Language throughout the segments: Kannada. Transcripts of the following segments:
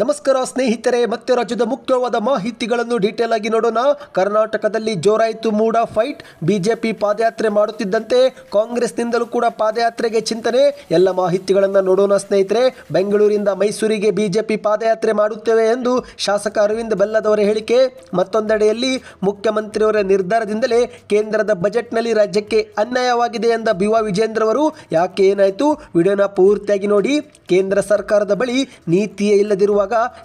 ನಮಸ್ಕಾರ ಸ್ನೇಹಿತರೆ, ಮತ್ತೆ ರಾಜ್ಯದ ಮುಖ್ಯವಾದ ಮಾಹಿತಿಗಳನ್ನು ಡೀಟೇಲ್ ಆಗಿ ನೋಡೋಣ. ಕರ್ನಾಟಕದಲ್ಲಿ ಜೋರಾಯಿತು ಮೂಡ ಫೈಟ್ ಬಿಜೆಪಿ ಪಾದಯಾತ್ರೆ ಮಾಡುತ್ತಿದ್ದಂತೆ ಕಾಂಗ್ರೆಸ್ನಿಂದಲೂ ಕೂಡ ಪಾದಯಾತ್ರೆಗೆ ಚಿಂತನೆ. ಎಲ್ಲ ಮಾಹಿತಿಗಳನ್ನು ನೋಡೋಣ ಸ್ನೇಹಿತರೆ. ಬೆಂಗಳೂರಿಂದ ಮೈಸೂರಿಗೆ ಬಿಜೆಪಿ ಪಾದಯಾತ್ರೆ ಮಾಡುತ್ತೇವೆ ಎಂದು ಶಾಸಕ ಅರವಿಂದ್ ಬೆಲ್ಲದವರ ಹೇಳಿಕೆ. ಮತ್ತೊಂದೆಡೆಯಲ್ಲಿ ಮುಖ್ಯಮಂತ್ರಿಯವರ ನಿರ್ಧಾರದಿಂದಲೇ ಕೇಂದ್ರದ ಬಜೆಟ್ನಲ್ಲಿ ರಾಜ್ಯಕ್ಕೆ ಅನ್ಯಾಯವಾಗಿದೆ ಎಂದ ಬಿ ವಾ ವಿಜೇಂದ್ರ ಅವರು ಯಾಕೆ ಏನಾಯಿತು? ವಿಡಿಯೋನ ಪೂರ್ತಿಯಾಗಿ ನೋಡಿ. ಕೇಂದ್ರ ಸರ್ಕಾರದ ಬಳಿ ನೀತಿಯೇ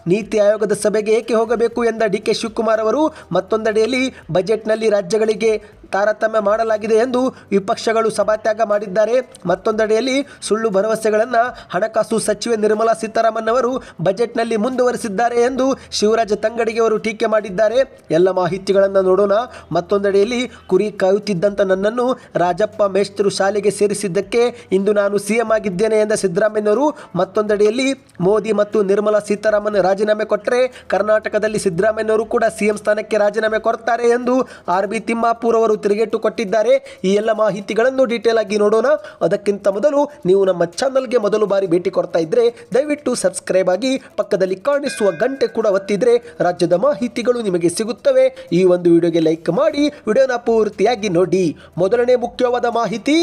ನೀತಿ ಆಯೋಗದ ಸಭೆಗೆ ಏಕೆ ಹೋಗಬೇಕು ಎಂದ ಡಿ ಕೆ ಶಿವಕುಮಾರ್ ಅವರು, ಮತ್ತೊಂದೆಡೆಯಲ್ಲಿ ಬಜೆಟ್ನಲ್ಲಿ ರಾಜ್ಯಗಳಿಗೆ ತಾರತಮ್ಯ ಮಾಡಲಾಗಿದೆ ಎಂದು ವಿಪಕ್ಷಗಳು ಸಭಾತ್ಯಾಗ ಮಾಡಿದ್ದಾರೆ. ಮತ್ತೊಂದೆಡೆಯಲ್ಲಿ ಸುಳ್ಳು ಭರವಸೆಗಳನ್ನು ಹಣಕಾಸು ಸಚಿವೆ ನಿರ್ಮಲಾ ಸೀತಾರಾಮನ್ ಅವರು ಬಜೆಟ್ನಲ್ಲಿ ಮುಂದುವರೆಸಿದ್ದಾರೆ ಎಂದು ಶಿವರಾಜ ತಂಗಡಿಗೆ ಅವರು ಟೀಕೆ ಮಾಡಿದ್ದಾರೆ. ಎಲ್ಲ ಮಾಹಿತಿಗಳನ್ನು ನೋಡೋಣ. ಮತ್ತೊಂದೆಡೆಯಲ್ಲಿ ಕುರಿ ಕಾಯುತ್ತಿದ್ದಂಥ ನನ್ನನ್ನು ರಾಜಪ್ಪ ಮೇಷ್ಟ್ರು ಶಾಲೆಗೆ ಸೇರಿಸಿದ್ದಕ್ಕೆ ಇಂದು ನಾನು ಸಿಎಂ ಆಗಿದ್ದೇನೆ ಎಂದ ಸಿದ್ದರಾಮಯ್ಯನವರು, ಮತ್ತೊಂದೆಡೆಯಲ್ಲಿ ಮೋದಿ ಮತ್ತು ನಿರ್ಮಲಾ ಸೀತಾರಾಮನ್ ರಾಜೀನಾಮೆ ಕೊಟ್ಟರೆ ಕರ್ನಾಟಕದಲ್ಲಿ ಸಿದ್ದರಾಮಯ್ಯನವರು ಕೂಡ ಸಿಎಂ ಸ್ಥಾನಕ್ಕೆ ರಾಜೀನಾಮೆ ಕೊಡ್ತಾರೆ ಎಂದು ಆರ್ ಬಿ ತಿಮ್ಮಾಪುರ್ ಅವರು ತಿರುಗೇಟು ಕೊಟ್ಟಿದ್ದಾರೆ. ಈ ಎಲ್ಲ ಮಾಹಿತಿಗಳನ್ನು ಡೀಟೇಲ್ ಆಗಿ ನೋಡೋಣ. ಅದಕ್ಕಿಂತ ಮೊದಲು ನೀವು ನಮ್ಮ ಚಾನಲ್ಗೆ ಮೊದಲು ಬಾರಿ ಭೇಟಿ ಕೊಡ್ತಾ ಇದ್ರೆ ದಯವಿಟ್ಟು ಸಬ್ಸ್ಕ್ರೈಬ್ ಆಗಿ ಪಕ್ಕದಲ್ಲಿ ಕಾಣಿಸುವ ಗಂಟೆ ಕೂಡ ಒತ್ತಿದ್ರೆ ರಾಜ್ಯದ ಮಾಹಿತಿಗಳು ನಿಮಗೆ ಸಿಗುತ್ತವೆ. ಈ ಒಂದು ವಿಡಿಯೋಗೆ ಲೈಕ್ ಮಾಡಿ. ವಿಡಿಯೋನ ಪೂರ್ತಿಯಾಗಿ ನೋಡಿ. ಮೊದಲನೇ ಮುಖ್ಯವಾದ ಮಾಹಿತಿ.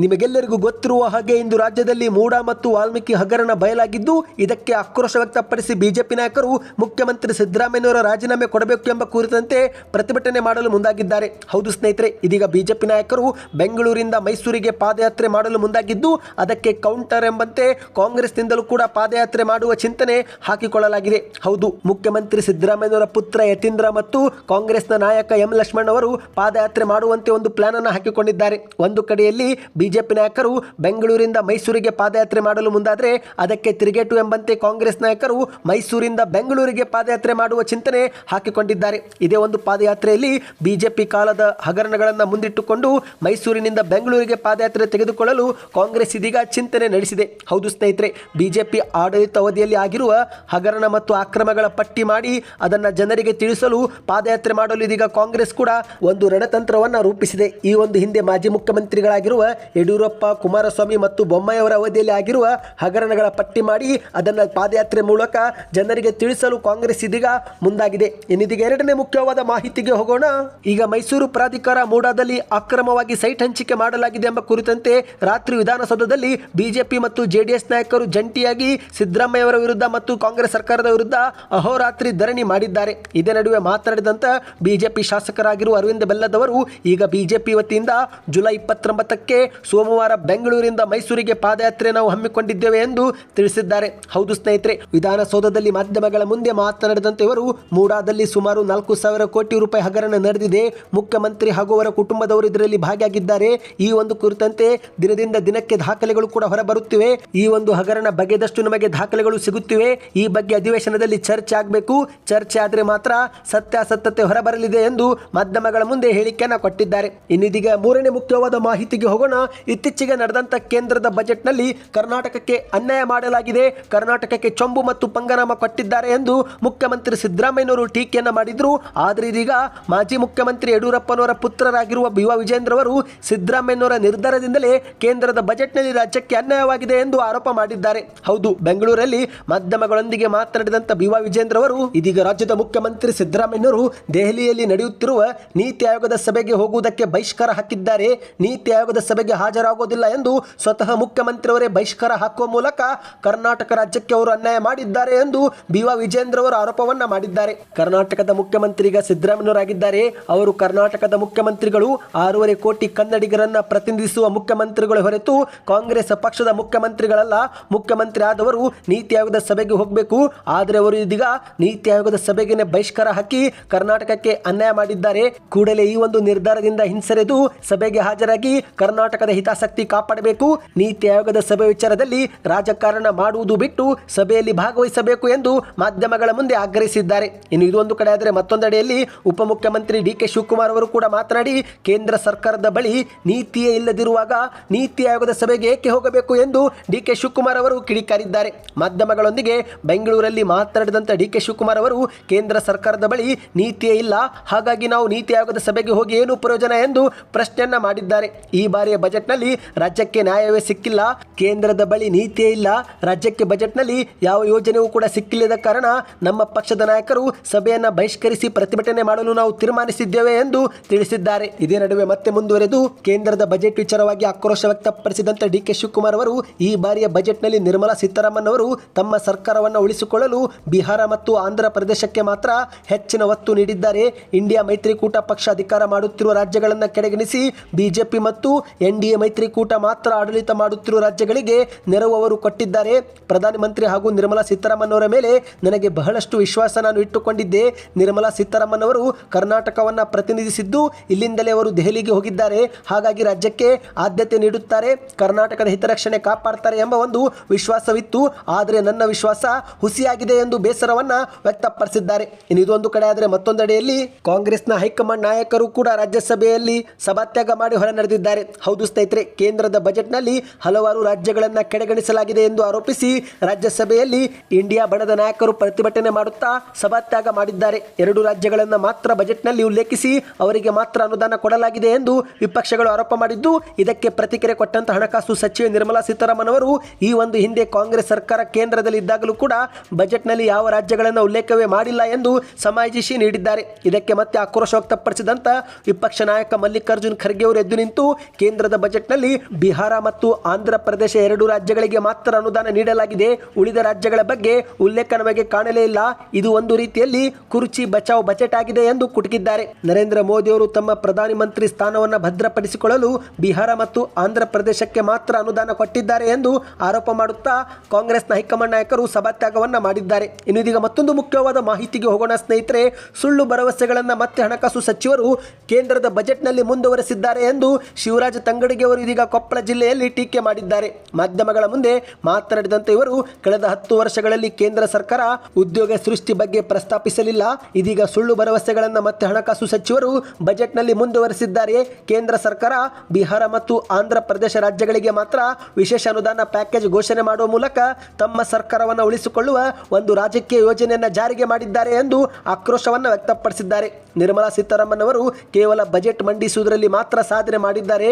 ನಿಮಗೆಲ್ಲರಿಗೂ ಗೊತ್ತಿರುವ ಹಾಗೆ ಇಂದು ರಾಜ್ಯದಲ್ಲಿ ಮೂಡ ಮತ್ತು ವಾಲ್ಮೀಕಿ ಹಗರಣ ಬಯಲಾಗಿದ್ದು, ಇದಕ್ಕೆ ಆಕ್ರೋಶ ವ್ಯಕ್ತಪಡಿಸಿ ಬಿಜೆಪಿ ನಾಯಕರು ಮುಖ್ಯಮಂತ್ರಿ ಸಿದ್ದರಾಮಯ್ಯನವರ ರಾಜೀನಾಮೆ ಕೊಡಬೇಕು ಎಂಬ ಕುರಿತಂತೆ ಪ್ರತಿಭಟನೆ ಮಾಡಲು ಮುಂದಾಗಿದ್ದಾರೆ. ಹೌದು ಸ್ನೇಹಿತರೆ, ಇದೀಗ ಬಿಜೆಪಿ ನಾಯಕರು ಬೆಂಗಳೂರಿಂದ ಮೈಸೂರಿಗೆ ಪಾದಯಾತ್ರೆ ಮಾಡಲು ಮುಂದಾಗಿದ್ದು, ಅದಕ್ಕೆ ಕೌಂಟರ್ ಎಂಬಂತೆ ಕಾಂಗ್ರೆಸ್ನಿಂದಲೂ ಕೂಡ ಪಾದಯಾತ್ರೆ ಮಾಡುವ ಚಿಂತನೆ ಹಾಕಿಕೊಳ್ಳಲಾಗಿದೆ. ಹೌದು, ಮುಖ್ಯಮಂತ್ರಿ ಸಿದ್ದರಾಮಯ್ಯನವರ ಪುತ್ರ ಯತೀಂದ್ರ ಮತ್ತು ಕಾಂಗ್ರೆಸ್ನ ನಾಯಕ ಎಂ ಲಕ್ಷ್ಮಣ್ ಅವರು ಪಾದಯಾತ್ರೆ ಮಾಡುವಂತೆ ಒಂದು ಪ್ಲಾನ್ ಅನ್ನು ಹಾಕಿಕೊಂಡಿದ್ದಾರೆ. ಒಂದು ಕಡೆಯಲ್ಲಿ ಬಿಜೆಪಿ ನಾಯಕರು ಬೆಂಗಳೂರಿಂದ ಮೈಸೂರಿಗೆ ಪಾದಯಾತ್ರೆ ಮಾಡಲು ಮುಂದಾದರೆ ಅದಕ್ಕೆ ತಿರುಗೇಟು ಎಂಬಂತೆ ಕಾಂಗ್ರೆಸ್ ನಾಯಕರು ಮೈಸೂರಿಂದ ಬೆಂಗಳೂರಿಗೆ ಪಾದಯಾತ್ರೆ ಮಾಡುವ ಚಿಂತನೆ ಹಾಕಿಕೊಂಡಿದ್ದಾರೆ. ಇದೇ ಒಂದು ಪಾದಯಾತ್ರೆಯಲ್ಲಿ ಬಿಜೆಪಿ ಕಾಲದ ಹಗರಣಗಳನ್ನು ಮುಂದಿಟ್ಟುಕೊಂಡು ಮೈಸೂರಿನಿಂದ ಬೆಂಗಳೂರಿಗೆ ಪಾದಯಾತ್ರೆ ತೆಗೆದುಕೊಳ್ಳಲು ಕಾಂಗ್ರೆಸ್ ಇದೀಗ ಚಿಂತನೆ ನಡೆಸಿದೆ. ಹೌದು ಸ್ನೇಹಿತರೆ, ಬಿಜೆಪಿ ಆಡಳಿತ ಅವಧಿಯಲ್ಲಿ ಆಗಿರುವ ಹಗರಣ ಮತ್ತು ಅಕ್ರಮಗಳ ಪಟ್ಟಿ ಮಾಡಿ ಅದನ್ನು ಜನರಿಗೆ ತಿಳಿಸಲು ಪಾದಯಾತ್ರೆ ಮಾಡಲು ಇದೀಗ ಕಾಂಗ್ರೆಸ್ ಕೂಡ ಒಂದು ರಣತಂತ್ರವನ್ನು ರೂಪಿಸಿದೆ. ಈ ಒಂದು ಹಿಂದೆ ಮಾಜಿ ಮುಖ್ಯಮಂತ್ರಿಗಳಾಗಿರುವ ಯಡಿಯೂರಪ್ಪ, ಕುಮಾರಸ್ವಾಮಿ ಮತ್ತು ಬೊಮ್ಮಾಯಿಯವರ ಅವಧಿಯಲ್ಲಿ ಆಗಿರುವ ಹಗರಣಗಳ ಪಟ್ಟಿ ಮಾಡಿ ಅದನ್ನು ಪಾದಯಾತ್ರೆ ಮೂಲಕ ಜನರಿಗೆ ತಿಳಿಸಲು ಕಾಂಗ್ರೆಸ್ ಇದೀಗ ಮುಂದಾಗಿದೆ. ಇನ್ನಿದೀಗ ಎರಡನೇ ಮುಖ್ಯವಾದ ಮಾಹಿತಿಗೆ ಹೋಗೋಣ. ಈಗ ಮೈಸೂರು ಪ್ರಾಧಿಕಾರ ಮೂಡಾದಲ್ಲಿ ಅಕ್ರಮವಾಗಿ ಸೈಟ್ ಹಂಚಿಕೆ ಮಾಡಲಾಗಿದೆ ಎಂಬ ಕುರಿತಂತೆ ರಾತ್ರಿ ವಿಧಾನಸೌಧದಲ್ಲಿ ಬಿಜೆಪಿ ಮತ್ತು ಜೆಡಿಎಸ್ ನಾಯಕರು ಜಂಟಿಯಾಗಿ ಸಿದ್ದರಾಮಯ್ಯವರ ವಿರುದ್ಧ ಮತ್ತು ಕಾಂಗ್ರೆಸ್ ಸರ್ಕಾರದ ವಿರುದ್ಧ ಅಹೋರಾತ್ರಿ ಧರಣಿ ಮಾಡಿದ್ದಾರೆ. ಇದೇ ನಡುವೆ ಮಾತನಾಡಿದಂತ ಬಿಜೆಪಿ ಶಾಸಕರಾಗಿರುವ ಅರವಿಂದ ಬೆಲ್ಲದವರು ಈಗ ಬಿಜೆಪಿ ವತಿಯಿಂದ ಜುಲೈ ಇಪ್ಪತ್ತೊಂಬತ್ತಕ್ಕೆ ಸೋಮವಾರ ಬೆಂಗಳೂರಿಂದ ಮೈಸೂರಿಗೆ ಪಾದಯಾತ್ರೆ ನಾವು ಹಮ್ಮಿಕೊಂಡಿದ್ದೇವೆ ಎಂದು ತಿಳಿಸಿದ್ದಾರೆ. ಹೌದು ಸ್ನೇಹಿತರೆ, ವಿಧಾನಸೌಧದಲ್ಲಿ ಮಾಧ್ಯಮಗಳ ಮುಂದೆ ಮಾತನಾಡಿದಂತೆ ಇವರು ಮೂಡಾದಲ್ಲಿ ಸುಮಾರು ನಾಲ್ಕು ಸಾವಿರ ಕೋಟಿ ರೂಪಾಯಿ ಹಗರಣ ನಡೆದಿದೆ. ಮುಖ್ಯಮಂತ್ರಿ ಹಾಗೂ ಅವರ ಕುಟುಂಬದವರು ಇದರಲ್ಲಿ ಭಾಗಿಯಾಗಿದ್ದಾರೆ. ಈ ಒಂದು ಕುರಿತಂತೆ ದಿನದಿಂದ ದಿನಕ್ಕೆ ದಾಖಲೆಗಳು ಕೂಡ ಹೊರಬರುತ್ತಿವೆ. ಈ ಒಂದು ಹಗರಣ ಬಗೆದಷ್ಟು ನಮಗೆ ದಾಖಲೆಗಳು ಸಿಗುತ್ತಿವೆ. ಈ ಬಗ್ಗೆ ಅಧಿವೇಶನದಲ್ಲಿ ಚರ್ಚೆ ಆಗಬೇಕು. ಚರ್ಚೆ ಆದರೆ ಮಾತ್ರ ಸತ್ಯಾಸತ್ಯತೆ ಹೊರಬರಲಿದೆ ಎಂದು ಮಾಧ್ಯಮಗಳ ಮುಂದೆ ಹೇಳಿಕೆಯನ್ನು ಕೊಟ್ಟಿದ್ದಾರೆ. ಇನ್ನಿದೀಗ ಮೂರನೇ ಮುಖ್ಯವಾದ ಮಾಹಿತಿಗೆ ಹೋಗೋಣ. ಇತ್ತೀಚೆಗೆ ನಡೆದಂತ ಕೇಂದ್ರದ ಬಜೆಟ್ನಲ್ಲಿ ಕರ್ನಾಟಕಕ್ಕೆ ಅನ್ಯಾಯ ಮಾಡಲಾಗಿದೆ. ಕರ್ನಾಟಕಕ್ಕೆ ಚೊಂಬು ಮತ್ತು ಪಂಗನಾಮ ಕೊಟ್ಟಿದ್ದಾರೆ ಎಂದು ಮುಖ್ಯಮಂತ್ರಿ ಸಿದ್ದರಾಮಯ್ಯನವರು ಟೀಕೆಯನ್ನು ಮಾಡಿದ್ರು. ಆದರೆ ಇದೀಗ ಮಾಜಿ ಮುಖ್ಯಮಂತ್ರಿ ಯಡಿಯೂರಪ್ಪನವರ ಪುತ್ರರಾಗಿರುವ ಬಿ ವಾ ವಿಜೇಂದ್ರ ಅವರು ಸಿದ್ದರಾಮಯ್ಯನವರ ನಿರ್ಧಾರದಿಂದಲೇ ಕೇಂದ್ರದ ಬಜೆಟ್ನಲ್ಲಿ ರಾಜ್ಯಕ್ಕೆ ಅನ್ಯಾಯವಾಗಿದೆ ಎಂದು ಆರೋಪ ಮಾಡಿದ್ದಾರೆ. ಹೌದು, ಬೆಂಗಳೂರಲ್ಲಿ ಮಾಧ್ಯಮಗಳೊಂದಿಗೆ ಮಾತನಾಡಿದಂತ ಬಿ ವಾ ವಿಜೇಂದ್ರ ಅವರು ಇದೀಗ ರಾಜ್ಯದ ಮುಖ್ಯಮಂತ್ರಿ ಸಿದ್ದರಾಮಯ್ಯನವರು ದೆಹಲಿಯಲ್ಲಿ ನಡೆಯುತ್ತಿರುವ ನೀತಿ ಆಯೋಗದ ಸಭೆಗೆ ಹೋಗುವುದಕ್ಕೆ ಬಹಿಷ್ಕಾರ ಹಾಕಿದ್ದಾರೆ. ನೀತಿ ಆಯೋಗದ ಸಭೆಗೆ ಹಾಜರಾಗುವುದಿಲ್ಲ ಎಂದು ಸ್ವತಃ ಮುಖ್ಯಮಂತ್ರಿಯವರೇ ಬಹಿಷ್ಕಾರ ಹಾಕುವ ಮೂಲಕ ಕರ್ನಾಟಕ ರಾಜ್ಯಕ್ಕೆ ಅವರು ಅನ್ಯಾಯ ಮಾಡಿದ್ದಾರೆ ಎಂದು ಬಿವಾ ವಿಜೇಂದ್ರ ಅವರು ಆರೋಪವನ್ನ ಮಾಡಿದ್ದಾರೆ. ಕರ್ನಾಟಕದ ಮುಖ್ಯಮಂತ್ರಿ ಈಗ ಸಿದ್ದರಾಮಯ್ಯರಾಗಿದ್ದಾರೆ ಅವರು ಕರ್ನಾಟಕದ ಮುಖ್ಯಮಂತ್ರಿಗಳು. ಆರೂವರೆ ಕೋಟಿ ಕನ್ನಡಿಗರನ್ನ ಪ್ರತಿನಿಧಿಸುವ ಮುಖ್ಯಮಂತ್ರಿಗಳು ಹೊರತು ಕಾಂಗ್ರೆಸ್ ಪಕ್ಷದ ಮುಖ್ಯಮಂತ್ರಿಗಳಲ್ಲ. ಮುಖ್ಯಮಂತ್ರಿ ಆದವರು ನೀತಿ ಆಯೋಗದ ಸಭೆಗೆ ಹೋಗಬೇಕು. ಆದರೆ ಅವರು ಇದೀಗ ನೀತಿ ಆಯೋಗದ ಸಭೆಗೆ ಬಹಿಷ್ಕಾರ ಹಾಕಿ ಕರ್ನಾಟಕಕ್ಕೆ ಅನ್ಯಾಯ ಮಾಡಿದ್ದಾರೆ. ಕೂಡಲೇ ಈ ಒಂದು ನಿರ್ಧಾರದಿಂದ ಹಿಂಸೆರೆದು ಸಭೆಗೆ ಹಾಜರಾಗಿ ಕರ್ನಾಟಕದ ಹಿತಾಸಕ್ತಿ ಕಾಪಾಡಬೇಕು. ನೀತಿ ಆಯೋಗದ ಸಭೆ ವಿಚಾರದಲ್ಲಿ ರಾಜಕಾರಣ ಮಾಡುವುದು ಬಿಟ್ಟು ಸಭೆಯಲ್ಲಿ ಭಾಗವಹಿಸಬೇಕು ಎಂದು ಮಾಧ್ಯಮಗಳ ಮುಂದೆ ಆಗ್ರಹಿಸಿದ್ದಾರೆ. ಇನ್ನು ಇದೊಂದು ಕಡೆ ಆದರೆ ಮತ್ತೊಂದೆಡೆಯಲ್ಲಿ ಉಪಮುಖ್ಯಮಂತ್ರಿ ಡಿ ಕೆ ಶಿವಕುಮಾರ್ ಅವರು ಕೂಡ ಮಾತನಾಡಿ, ಕೇಂದ್ರ ಸರ್ಕಾರದ ಬಳಿ ನೀತಿಯೇ ಇಲ್ಲದಿರುವಾಗ ನೀತಿ ಆಯೋಗದ ಸಭೆಗೆ ಏಕೆ ಹೋಗಬೇಕು ಎಂದು ಡಿ ಕೆ ಶಿವಕುಮಾರ್ ಅವರು ಕಿಡಿಕಾರಿದ್ದಾರೆ. ಮಾಧ್ಯಮಗಳೊಂದಿಗೆ ಬೆಂಗಳೂರಲ್ಲಿ ಮಾತನಾಡಿದಂಥ ಡಿ ಕೆ ಶಿವಕುಮಾರ್ ಅವರು, ಕೇಂದ್ರ ಸರ್ಕಾರದ ಬಳಿ ನೀತಿಯೇ ಇಲ್ಲ, ಹಾಗಾಗಿ ನಾವು ನೀತಿ ಆಯೋಗದ ಸಭೆಗೆ ಹೋಗಿ ಏನು ಪ್ರಯೋಜನ ಎಂದು ಪ್ರಶ್ನೆಯನ್ನ ಮಾಡಿದ್ದಾರೆ. ಈ ಬಾರಿಯ ಬಜೆಟ್ ಬಜೆಟ್ನಲ್ಲಿ ರಾಜ್ಯಕ್ಕೆ ನ್ಯಾಯವೇ ಸಿಕ್ಕಿಲ್ಲ, ಕೇಂದ್ರದ ಬಳಿ ನೀತಿಯೇ ಇಲ್ಲ, ರಾಜ್ಯಕ್ಕೆ ಬಜೆಟ್ನಲ್ಲಿ ಯಾವ ಯೋಜನೆಯೂ ಕೂಡ ಸಿಕ್ಕಿಲ್ಲದ ಕಾರಣ ನಮ್ಮ ಪಕ್ಷದ ನಾಯಕರು ಸಭೆಯನ್ನು ಬಹಿಷ್ಕರಿಸಿ ಪ್ರತಿಭಟನೆ ಮಾಡಲು ನಾವು ತೀರ್ಮಾನಿಸಿದ್ದೇವೆ ಎಂದು ತಿಳಿಸಿದ್ದಾರೆ. ಇದೇ ನಡುವೆ ಮತ್ತೆ ಮುಂದುವರೆದು ಕೇಂದ್ರದ ಬಜೆಟ್ ವಿಚಾರವಾಗಿ ಆಕ್ರೋಶ ವ್ಯಕ್ತಪಡಿಸಿದಂತ ಡಿ ಕೆ ಶಿವಕುಮಾರ್ ಅವರು ಈ ಬಾರಿಯ ಬಜೆಟ್ನಲ್ಲಿ ನಿರ್ಮಲಾ ಸೀತಾರಾಮನ್ ಅವರು ತಮ್ಮ ಸರ್ಕಾರವನ್ನು ಉಳಿಸಿಕೊಳ್ಳಲು ಬಿಹಾರ ಮತ್ತು ಆಂಧ್ರ ಪ್ರದೇಶಕ್ಕೆ ಮಾತ್ರ ಹೆಚ್ಚಿನ ಒತ್ತು ನೀಡಿದ್ದಾರೆ. ಇಂಡಿಯಾ ಮೈತ್ರಿಕೂಟ ಪಕ್ಷ ಅಧಿಕಾರ ಮಾಡುತ್ತಿರುವ ರಾಜ್ಯಗಳನ್ನು ಕೆಡೆಗಣಿಸಿ ಬಿಜೆಪಿ ಮತ್ತು ಎನ್ಡಿಎ ಮೈತ್ರಿಕೂಟ ಮಾತ್ರ ಆಡಳಿತ ಮಾಡುತ್ತಿರುವ ರಾಜ್ಯಗಳಿಗೆ ನೆರವು ಅವರು ಕೊಟ್ಟಿದ್ದಾರೆ ಪ್ರಧಾನಮಂತ್ರಿ ಹಾಗೂ ನಿರ್ಮಲಾ ಸೀತಾರಾಮನ್ ಅವರ ಮೇಲೆ ನನಗೆ ಬಹಳಷ್ಟು ವಿಶ್ವಾಸ ನಾನು ಇಟ್ಟುಕೊಂಡಿದ್ದೆ. ನಿರ್ಮಲಾ ಸೀತಾರಾಮನ್ ಅವರು ಕರ್ನಾಟಕವನ್ನು ಪ್ರತಿನಿಧಿಸಿದ್ದು ಇಲ್ಲಿಂದಲೇ ಅವರು ದೆಹಲಿಗೆ ಹೋಗಿದ್ದಾರೆ. ಹಾಗಾಗಿ ರಾಜ್ಯಕ್ಕೆ ಆದ್ಯತೆ ನೀಡುತ್ತಾರೆ. ಕರ್ನಾಟಕದ ಹಿತರಕ್ಷಣೆ ಕಾಪಾಡ್ತಾರೆ ಎಂಬ ಒಂದು ವಿಶ್ವಾಸವಿತ್ತು. ಆದರೆ ನನ್ನ ವಿಶ್ವಾಸ ಹುಸಿಯಾಗಿದೆ ಎಂದು ಬೇಸರವನ್ನ ವ್ಯಕ್ತಪಡಿಸಿದ್ದಾರೆ. ಇನ್ನು ಇದೊಂದು ಕಡೆ ಆದರೆ ಮತ್ತೊಂದೆಡೆಯಲ್ಲಿ ಕಾಂಗ್ರೆಸ್ನ ಹೈಕಮಾಂಡ್ ನಾಯಕರು ಕೂಡ ರಾಜ್ಯಸಭೆಯಲ್ಲಿ ಸಭಾತ್ಯಾಗ ಮಾಡಿ ಹೊರ ನಡೆದಿದ್ದಾರೆ. ಹೌದು ಸ್ನೇಹಿತರೆ, ಕೇಂದ್ರದ ಬಜೆಟ್ನಲ್ಲಿ ಹಲವಾರು ರಾಜ್ಯಗಳನ್ನ ಕಡೆಗಣಿಸಲಾಗಿದೆ ಎಂದು ಆರೋಪಿಸಿ ರಾಜ್ಯಸಭೆಯಲ್ಲಿ ಇಂಡಿಯಾ ಬಣದ ನಾಯಕರು ಪ್ರತಿಭಟನೆ ಮಾಡುತ್ತಾ ಸಭಾತ್ಯಾಗ ಮಾಡಿದ್ದಾರೆ. ಎರಡು ರಾಜ್ಯಗಳನ್ನು ಮಾತ್ರ ಬಜೆಟ್ನಲ್ಲಿ ಉಲ್ಲೇಖಿಸಿ ಅವರಿಗೆ ಮಾತ್ರ ಅನುದಾನ ಕೊಡಲಾಗಿದೆ ಎಂದು ವಿಪಕ್ಷಗಳು ಆರೋಪ ಮಾಡಿದ್ದು, ಇದಕ್ಕೆ ಪ್ರತಿಕ್ರಿಯೆ ಕೊಟ್ಟಂತ ಹಣಕಾಸು ಸಚಿವೆ ನಿರ್ಮಲಾ ಸೀತಾರಾಮನ್ ಅವರು ಈ ಒಂದು ಹಿಂದೆ ಕಾಂಗ್ರೆಸ್ ಸರ್ಕಾರ ಕೇಂದ್ರದಲ್ಲಿ ಇದ್ದಾಗಲೂ ಕೂಡ ಬಜೆಟ್ನಲ್ಲಿ ಯಾವ ರಾಜ್ಯಗಳನ್ನು ಉಲ್ಲೇಖವೇ ಮಾಡಿಲ್ಲ ಎಂದು ಸಮಾಜಿಸಿ ನೀಡಿದ್ದಾರೆ. ಇದಕ್ಕೆ ಮತ್ತೆ ಆಕ್ರೋಶ ವ್ಯಕ್ತಪಡಿಸಿದಂತ ವಿಪಕ್ಷ ನಾಯಕ ಮಲ್ಲಿಕಾರ್ಜುನ್ ಖರ್ಗೆ ಅವರು ಎದ್ದು ನಿಂತು ಕೇಂದ್ರದ ಬಜೆಟ್ನಲ್ಲಿ ಬಿಹಾರ ಮತ್ತು ಆಂಧ್ರ ಪ್ರದೇಶ ಎರಡು ರಾಜ್ಯಗಳಿಗೆ ಮಾತ್ರ ಅನುದಾನ ನೀಡಲಾಗಿದೆ. ಉಳಿದ ರಾಜ್ಯಗಳ ಬಗ್ಗೆ ಉಲ್ಲೇಖ ನಮಗೆ ಕಾಣಲೇ ಇಲ್ಲ. ಇದು ಒಂದು ರೀತಿಯಲ್ಲಿ ಕುರ್ಚಿ ಬಚಾವ್ ಬಜೆಟ್ ಆಗಿದೆ ಎಂದು ಕುಟುಕಿದ್ದಾರೆ. ನರೇಂದ್ರ ಮೋದಿ ಅವರು ತಮ್ಮ ಪ್ರಧಾನಿ ಮಂತ್ರಿ ಸ್ಥಾನವನ್ನು ಭದ್ರಪಡಿಸಿಕೊಳ್ಳಲು ಬಿಹಾರ ಮತ್ತು ಆಂಧ್ರ ಪ್ರದೇಶಕ್ಕೆ ಮಾತ್ರ ಅನುದಾನ ಕೊಟ್ಟಿದ್ದಾರೆ ಎಂದು ಆರೋಪ ಮಾಡುತ್ತಾ ಕಾಂಗ್ರೆಸ್ನ ಹೈಕಮಾಂಡ್ ನಾಯಕರು ಸಭಾತ್ಯಾಗವನ್ನ ಮಾಡಿದ್ದಾರೆ. ಇನ್ನು ಇದೀಗ ಮತ್ತೊಂದು ಮುಖ್ಯವಾದ ಮಾಹಿತಿಗೆ ಹೋಗೋಣ ಸ್ನೇಹಿತರೆ, ಸುಳ್ಳು ಭರವಸೆಗಳನ್ನು ಮತ್ತೆ ಹಣಕಾಸು ಸಚಿವರು ಕೇಂದ್ರದ ಬಜೆಟ್ನಲ್ಲಿ ಮುಂದುವರೆಸಿದ್ದಾರೆ ಎಂದು ಶಿವರಾಜ ತಂಗಡಿಗೆ ಅವರು ಇದೀಗ ಕೊಪ್ಪಳ ಜಿಲ್ಲೆಯಲ್ಲಿ ಟೀಕೆ ಮಾಡಿದ್ದಾರೆ. ಮಾಧ್ಯಮಗಳ ಮುಂದೆ ಮಾತನಾಡಿದಂತೆ ಇವರು ಕಳೆದ ಹತ್ತು ವರ್ಷಗಳಲ್ಲಿ ಕೇಂದ್ರ ಸರ್ಕಾರ ಉದ್ಯೋಗ ಸೃಷ್ಟಿ ಬಗ್ಗೆ ಪ್ರಸ್ತಾಪಿಸಲಿಲ್ಲ. ಇದೀಗ ಸುಳ್ಳು ಭರವಸೆಗಳನ್ನು ಮತ್ತೆ ಹಣಕಾಸು ಸಚಿವರು ಬಜೆಟ್ನಲ್ಲಿ ಮುಂದುವರೆಸಿದ್ದಾರೆ. ಕೇಂದ್ರ ಸರ್ಕಾರ ಬಿಹಾರ ಮತ್ತು ಆಂಧ್ರ ಪ್ರದೇಶ ರಾಜ್ಯಗಳಿಗೆ ಮಾತ್ರ ವಿಶೇಷ ಅನುದಾನ ಪ್ಯಾಕೇಜ್ ಘೋಷಣೆ ಮಾಡುವ ಮೂಲಕ ತಮ್ಮ ಸರ್ಕಾರವನ್ನು ಉಳಿಸಿಕೊಳ್ಳುವ ಒಂದು ರಾಜಕೀಯ ಯೋಜನೆಯನ್ನು ಜಾರಿಗೆ ಮಾಡಿದ್ದಾರೆ ಎಂದು ಆಕ್ರೋಶವನ್ನು ವ್ಯಕ್ತಪಡಿಸಿದ್ದಾರೆ. ನಿರ್ಮಲಾ ಸೀತಾರಾಮನ್ ಅವರು ಕೇವಲ ಬಜೆಟ್ ಮಂಡಿಸುವುದರಲ್ಲಿ ಮಾತ್ರ ಸಾಧನೆ ಮಾಡಿದ್ದಾರೆ.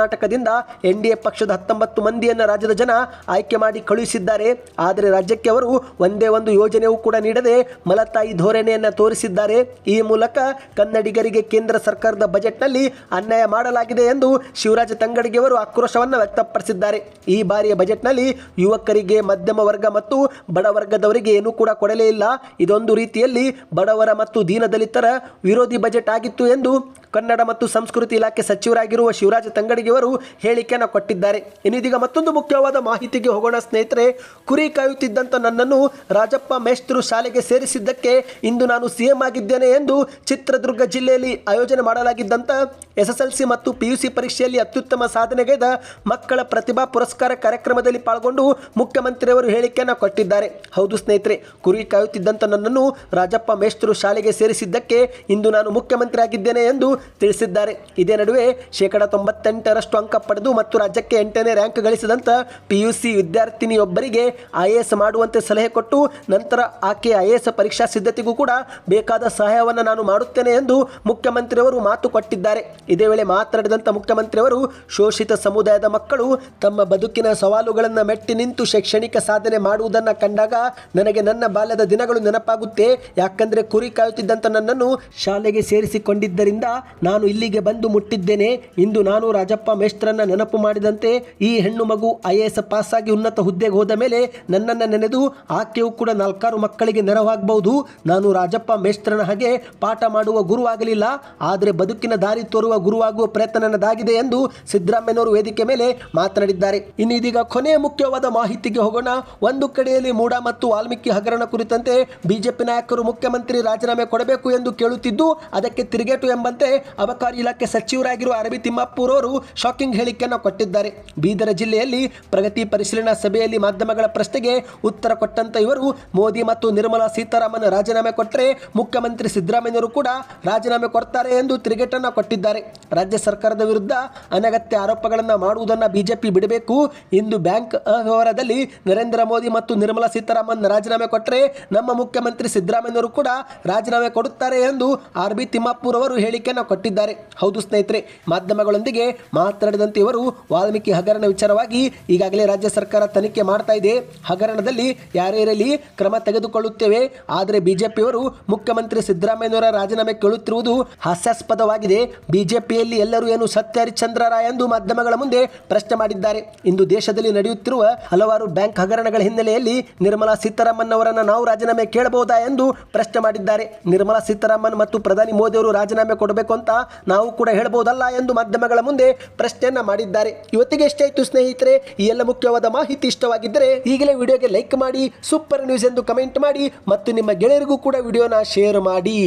ಕರ್ನಾಟಕದಿಂದ ಎನ್ ಡಿ ಪಕ್ಷದ ಹತ್ತೊಂಬತ್ತು ಮಂದಿಯನ್ನು ರಾಜ್ಯದ ಜನ ಆಯ್ಕೆ ಮಾಡಿ ಕಳುಹಿಸಿದ್ದಾರೆ. ಆದರೆ ರಾಜ್ಯಕ್ಕೆ ಅವರು ಒಂದೇ ಒಂದು ಯೋಜನೆಯೂ ಕೂಡ ನೀಡದೆ ಮಲತಾಯಿ ಧೋರಣೆಯನ್ನು ತೋರಿಸಿದ್ದಾರೆ. ಈ ಮೂಲಕ ಕನ್ನಡಿಗರಿಗೆ ಕೇಂದ್ರ ಸರ್ಕಾರದ ಬಜೆಟ್ನಲ್ಲಿ ಅನ್ಯಾಯ ಮಾಡಲಾಗಿದೆ ಎಂದು ಶಿವರಾಜ ತಂಗಡಿಗೆ ಅವರು ಆಕ್ರೋಶವನ್ನು ವ್ಯಕ್ತಪಡಿಸಿದ್ದಾರೆ. ಈ ಬಾರಿಯ ಬಜೆಟ್ನಲ್ಲಿ ಯುವಕರಿಗೆ ಮಧ್ಯಮ ವರ್ಗ ಮತ್ತು ಬಡವರ್ಗದವರಿಗೆ ಏನೂ ಕೂಡ ಕೊಡಲೇ ಇಲ್ಲ. ಇದೊಂದು ರೀತಿಯಲ್ಲಿ ಬಡವರ ಮತ್ತು ದೀನದಲಿತರ ವಿರೋಧಿ ಬಜೆಟ್ ಆಗಿತ್ತು ಎಂದು ಕನ್ನಡ ಮತ್ತು ಸಂಸ್ಕೃತಿ ಇಲಾಖೆ ಸಚಿವರಾಗಿರುವ ಶಿವರಾಜ ತಂಗಡಿಗೆ ಅವರು ಹೇಳಿಕೆಯನ್ನು ಕೊಟ್ಟಿದ್ದಾರೆ. ಇನ್ನಿದೀಗ ಮತ್ತೊಂದು ಮುಖ್ಯವಾದ ಮಾಹಿತಿಗೆ ಹೋಗೋಣ ಸ್ನೇಹಿತರೆ. ಕುರಿ ಕಾಯುತ್ತಿದ್ದಂಥ ನನ್ನನ್ನು ರಾಜಪ್ಪ ಮೇಷ್ಟ್ರು ಶಾಲೆಗೆ ಸೇರಿಸಿದ್ದಕ್ಕೆ ಇಂದು ನಾನು ಸಿಎಂ ಆಗಿದ್ದೇನೆ ಎಂದು ಚಿತ್ರದುರ್ಗ ಜಿಲ್ಲೆಯಲ್ಲಿ ಆಯೋಜನೆ ಮಾಡಲಾಗಿದ್ದಂಥ ಸಿ ಮತ್ತು ಪಿಯುಸಿ ಪರೀಕ್ಷೆಯಲ್ಲಿ ಅತ್ಯುತ್ತಮ ಸಾಧನೆಗೈದ ಮಕ್ಕಳ ಪ್ರತಿಭಾ ಪುರಸ್ಕಾರ ಕಾರ್ಯಕ್ರಮದಲ್ಲಿ ಪಾಲ್ಗೊಂಡು ಮುಖ್ಯಮಂತ್ರಿಯವರು ಹೇಳಿಕೆಯನ್ನು ಕೊಟ್ಟಿದ್ದಾರೆ. ಹೌದು ಸ್ನೇಹಿತರೆ, ಕುರಿ ಕಾಯುತ್ತಿದ್ದಂಥ ನನ್ನನ್ನು ರಾಜಪ್ಪ ಮೇಷ್ಟ್ರು ಶಾಲೆಗೆ ಸೇರಿಸಿದ್ದಕ್ಕೆ ಇಂದು ನಾನು ಮುಖ್ಯಮಂತ್ರಿ ಆಗಿದ್ದೇನೆ ಎಂದು ತಿಳಿಸಿದ್ದಾರೆ. ಇದೇ ನಡುವೆ ಶೇಕಡ ತೊಂಬತ್ತೆಂಟರಷ್ಟು ಅಂಕ ಪಡೆದು ಮತ್ತು ರಾಜ್ಯಕ್ಕೆ ಎಂಟನೇ ರ್ಯಾಂಕ್ ಗಳಿಸಿದಂಥ ಸಿ ವಿದ್ಯಾರ್ಥಿನಿಯೊಬ್ಬರಿಗೆ ಐ ಎ ಎಸ್ ಮಾಡುವಂತೆ ಸಲಹೆ ಕೊಟ್ಟು ನಂತರ ಆಕೆ ಐ ಎ ಎಸ್ ಪರೀಕ್ಷಾ ಸಿದ್ಧತೆಗೂ ಕೂಡ ಬೇಕಾದ ಸಹಾಯವನ್ನು ನಾನು ಮಾಡುತ್ತೇನೆ ಎಂದು ಮುಖ್ಯಮಂತ್ರಿಯವರು ಮಾತು ಕೊಟ್ಟಿದ್ದಾರೆ. ಇದೇ ವೇಳೆ ಮಾತನಾಡಿದಂಥ ಮುಖ್ಯಮಂತ್ರಿಯವರು, ಶೋಷಿತ ಸಮುದಾಯದ ಮಕ್ಕಳು ತಮ್ಮ ಬದುಕಿನ ಸವಾಲುಗಳನ್ನು ಮೆಟ್ಟಿ ನಿಂತು ಶೈಕ್ಷಣಿಕ ಸಾಧನೆ ಮಾಡುವುದನ್ನು ಕಂಡಾಗ ನನಗೆ ನನ್ನ ಬಾಲ್ಯದ ದಿನಗಳು ನೆನಪಾಗುತ್ತೆ. ಯಾಕಂದರೆ ಕುರಿ ಕಾಯುತ್ತಿದ್ದಂಥ ನನ್ನನ್ನು ಶಾಲೆಗೆ ಸೇರಿಸಿಕೊಂಡಿದ್ದರಿಂದ ನಾನು ಇಲ್ಲಿಗೆ ಬಂದು ಮುಟ್ಟಿದ್ದೇನೆ. ಇಂದು ನಾನು ರಾಜಪ್ಪ ಮೇಷ್ಟ್ರನ್ನ ನೆನಪು ಮಾಡಿದಂತೆ ಈ ಹೆಣ್ಣು ಮಗು ಐ ಎ ಎಸ್ ಉನ್ನತ ಹುದ್ದೆಗೆ ಹೋದ ಮೇಲೆ ನನ್ನನ್ನು ನೆನೆದು ಆಕೆಯೂ ಕೂಡ ನಾಲ್ಕಾರು ಮಕ್ಕಳಿಗೆ ನೆರವಾಗಬಹುದು. ನಾನು ರಾಜಪ್ಪ ಮೇಷ್ಟ್ರನ ಹಾಗೆ ಪಾಠ ಮಾಡುವ ಗುರುವಾಗಲಿಲ್ಲ. ಆದರೆ ಬದುಕಿನ ದಾರಿ ತೋರುವ ಗುರುವಾಗುವ ಪ್ರಯತ್ನ ನನ್ನದಾಗಿದೆ ಎಂದು ಸಿದ್ದರಾಮಯ್ಯನವರು ವೇದಿಕೆ ಮೇಲೆ ಮಾತನಾಡಿದ್ದಾರೆ. ಇನ್ನು ಇದೀಗ ಕೊನೆಯ ಮುಖ್ಯವಾದ ಮಾಹಿತಿಗೆ ಹೋಗೋಣ. ಒಂದು ಕಡೆಯಲ್ಲಿ ಮೂಡ ಮತ್ತು ವಾಲ್ಮೀಕಿ ಹಗರಣ ಕುರಿತಂತೆ ಬಿಜೆಪಿ ನಾಯಕರು ಮುಖ್ಯಮಂತ್ರಿ ರಾಜೀನಾಮೆ ಕೊಡಬೇಕು ಎಂದು ಕೇಳುತ್ತಿದ್ದು, ಅದಕ್ಕೆ ತಿರುಗೇಟು ಎಂಬಂತೆ ಅಬಕಾರಿ ಇಲಾಖೆ ಸಚಿವರಾಗಿರುವ ಅರವಿ ತಿಮ್ಮಾಪುರ್ ಅವರು ಶಾಕಿಂಗ್ ಹೇಳಿಕೆಯನ್ನು ಕೊಟ್ಟಿದ್ದಾರೆ. ಬೀದರ ಜಿಲ್ಲೆಯಲ್ಲಿ ಪ್ರಗತಿ ಪರಿಶೀಲನಾ ಸಭೆಯಲ್ಲಿ ಮಾಧ್ಯಮಗಳ ಪ್ರಶ್ನೆಗೆ ಉತ್ತರ ಕೊಟ್ಟಂತ ಇವರು ಮೋದಿ ಮತ್ತು ನಿರ್ಮಲಾ ಸೀತಾರಾಮನ್ ರಾಜೀನಾಮೆ ಕೊಟ್ಟರೆ ಮುಖ್ಯಮಂತ್ರಿ ಸಿದ್ದರಾಮಯ್ಯರು ಕೂಡ ರಾಜೀನಾಮೆ ಕೊಡ್ತಾರೆ ಎಂದು ತಿರುಗೇಟನ್ನು ಕೊಟ್ಟಿದ್ದಾರೆ. ರಾಜ್ಯ ಸರ್ಕಾರದ ವಿರುದ್ಧ ಅನಗತ್ಯ ಆರೋಪಗಳನ್ನು ಮಾಡುವುದನ್ನು ಬಿಜೆಪಿ ಬಿಡಬೇಕು. ಇಂದು ಬ್ಯಾಂಕ್ ಅವ್ಯವಹಾರದಲ್ಲಿ ನರೇಂದ್ರ ಮೋದಿ ಮತ್ತು ನಿರ್ಮಲಾ ಸೀತಾರಾಮನ್ ರಾಜೀನಾಮೆ ಕೊಟ್ಟರೆ ನಮ್ಮ ಮುಖ್ಯಮಂತ್ರಿ ಸಿದ್ದರಾಮಯ್ಯವರು ಕೂಡ ರಾಜೀನಾಮೆ ಕೊಡುತ್ತಾರೆ ಎಂದು ಆರ್ ಬಿ ತಿಮ್ಮಾಪುರ್ ಅವರು ಹೇಳಿಕೆಯನ್ನು ಕೊಟ್ಟಿದ್ದಾರೆ. ಹೌದು ಸ್ನೇಹಿತರೆ, ಮಾಧ್ಯಮಗಳೊಂದಿಗೆ ಮಾತನಾಡಿದಂತೆ ಇವರು ವಾಲ್ಮೀಕಿ ಹಗರಣ ವಿಚಾರವಾಗಿ ಈಗಾಗಲೇ ರಾಜ್ಯ ಸರ್ಕಾರ ತನಿಖೆ ಮಾಡ್ತಾ ಇದೆ. ಹಗರಣದಲ್ಲಿ ಯಾರೇ ಇರಲಿ ಕ್ರಮ ತೆಗೆದುಕೊಳ್ಳುತ್ತೇವೆ? ಆದರೆ ಬಿಜೆಪಿಯವರು ಮುಖ್ಯಮಂತ್ರಿ ಸಿದ್ದರಾಮಯ್ಯನವರ ರಾಜೀನಾಮೆ ಕೇಳುತ್ತಿರುವುದು ಹಾಸ್ಯಾಸ್ಪದವಾಗಿದೆ. ಬಿಜೆಪಿಯಲ್ಲಿ ಎಲ್ಲರೂ ಏನು ಸತ್ಯ ಹರಿಶ್ಚಂದ್ರ ರಾಯ್ ಎಂದು ಮಾಧ್ಯಮಗಳ ಮುಂದೆ ಪ್ರಶ್ನೆ ಮಾಡಿದ್ದಾರೆ. ಇಂದು ದೇಶದಲ್ಲಿ ನಡೆಯುತ್ತಿರುವ ಹಲವಾರು ಬ್ಯಾಂಕ್ ಹಗರಣಗಳ ಹಿನ್ನೆಲೆಯಲ್ಲಿ ನಿರ್ಮಲಾ ಸೀತಾರಾಮನ್ ಅವರನ್ನು ನಾವು ರಾಜೀನಾಮೆ ಕೇಳಬಹುದಾ ಎಂದು ಪ್ರಶ್ನೆ ಮಾಡಿದ್ದಾರೆ. ನಿರ್ಮಲಾ ಸೀತಾರಾಮನ್ ಮತ್ತು ಪ್ರಧಾನಿ ಮೋದಿ ಅವರು ರಾಜೀನಾಮೆ ಕೊಡಬೇಕು ಅಂತ ನಾವು ಕೂಡ ಹೇಳಬಹುದಲ್ಲ ಎಂದು ಮಾಧ್ಯಮಗಳ ಮುಂದೆ ಪ್ರಶ್ನೆಯನ್ನ ಮಾಡಿದ್ದಾರೆ. ಇವತ್ತಿಗೆ ಎಷ್ಟಾಯ್ತು ಸ್ನೇಹಿತರೆ, ಈ ಎಲ್ಲ ಮುಖ್ಯವಾದ ಮಾಹಿತಿ ಇಷ್ಟವಾಗಿದ್ದರೆ ಈಗಲೇ ವಿಡಿಯೋಗೆ ಲೈಕ್ ಮಾಡಿ, ಸೂಪರ್ ನ್ಯೂಸ್ ಎಂದು ಕಮೆಂಟ್ ಮಾಡಿ ಮತ್ತು ನಿಮ್ಮ ಗೆಳೆಯರಿಗೂ ಕೂಡ ವಿಡಿಯೋನ ಶೇರ್ ಮಾಡಿ.